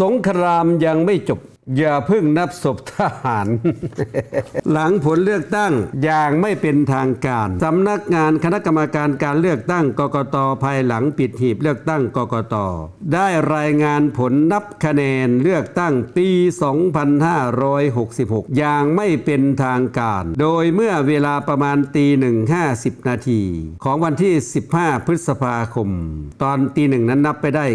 สงครามยังไม่จบ อย่าเพิ่งนับศพทหาร หลังผลเลือกตั้งอย่างไม่เป็นทางการ สำนักงานคณะกรรมการการเลือกตั้งกกตภายหลังปิดหีบเลือกตั้งกกตได้รายงานผลนับคะแนนเลือกตั้งปี 2566 อย่างไม่เป็นทางการ โดยเมื่อเวลาประมาณตีหนึ่งห้าสิบนาทีของวันที่ 15 พฤษภาคม ตอนตีหนึ่งนั้นนับไปได้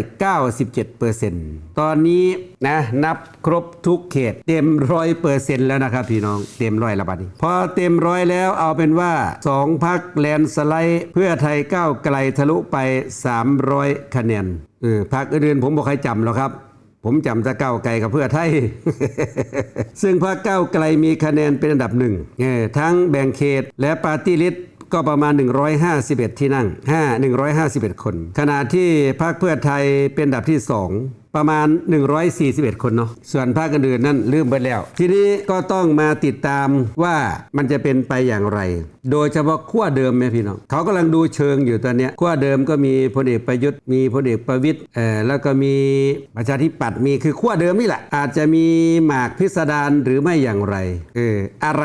97%ตอนนี้นะนับครบทุกเขต เต็มร้อยเปอร์เซ็นต์แล้วนะครับพี่น้องเต็มร้อยและบัดนี้ พอเต็มร้อยแล้วเอาเป็นว่าสองพักแลนสไลด์เพื่อไทยก้าวไกลทะลุไป 300 คะแนนเออพักอื่นผมบอกใครจำหรอกครับผมจำจะก้าวไกลกับเพื่อไทย ซึ่งพรรคก้าวไกลมีคะแนนเป็นอันดับหนึ่งทั้งแบ่งเขตและปาร์ตี้ลิสต์ก็ประมาณ 151 ที่นั่ง 5 151 คน ขณะที่พรรคเพื่อไทยเป็นอันดับที่ 2 ประมาณ 141 คนเนาะส่วนภาคอื่นๆนั่นลืมไปแล้ว ทีนี้ก็ต้องมาติดตามว่ามันจะเป็นไปอย่างไร โดยเฉพาะขั้วเดิมไหมพี่น้องเขากำลังดูเชิงอยู่ตอนนี้ขั้วเดิมก็มีพลเอกประยุทธ์มีพลเอกประวิตยเอ่อแล้วก็มีประชาธิปัตย์มีคือขั้วเดิมนี่แหละ อาจจะมีหมากพิสดารหรือไม่อย่างไรเอออะไร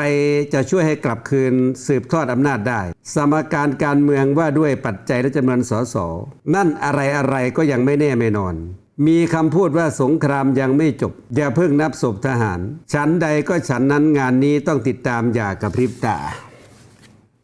จะช่วยให้กลับคืนสืบทอดอำนาจได้ สมการการเมืองว่าด้วยปัจจัยและจำนวนสสนั่นอะไรอะไรก็ยังไม่แน่ไม่นอน มีคำพูดว่าสงครามยังไม่จบ อย่าเพิ่งนับศพทหาร ฉันใดก็ฉันนั้นงานนี้ต้องติดตามอย่ากระพริบตา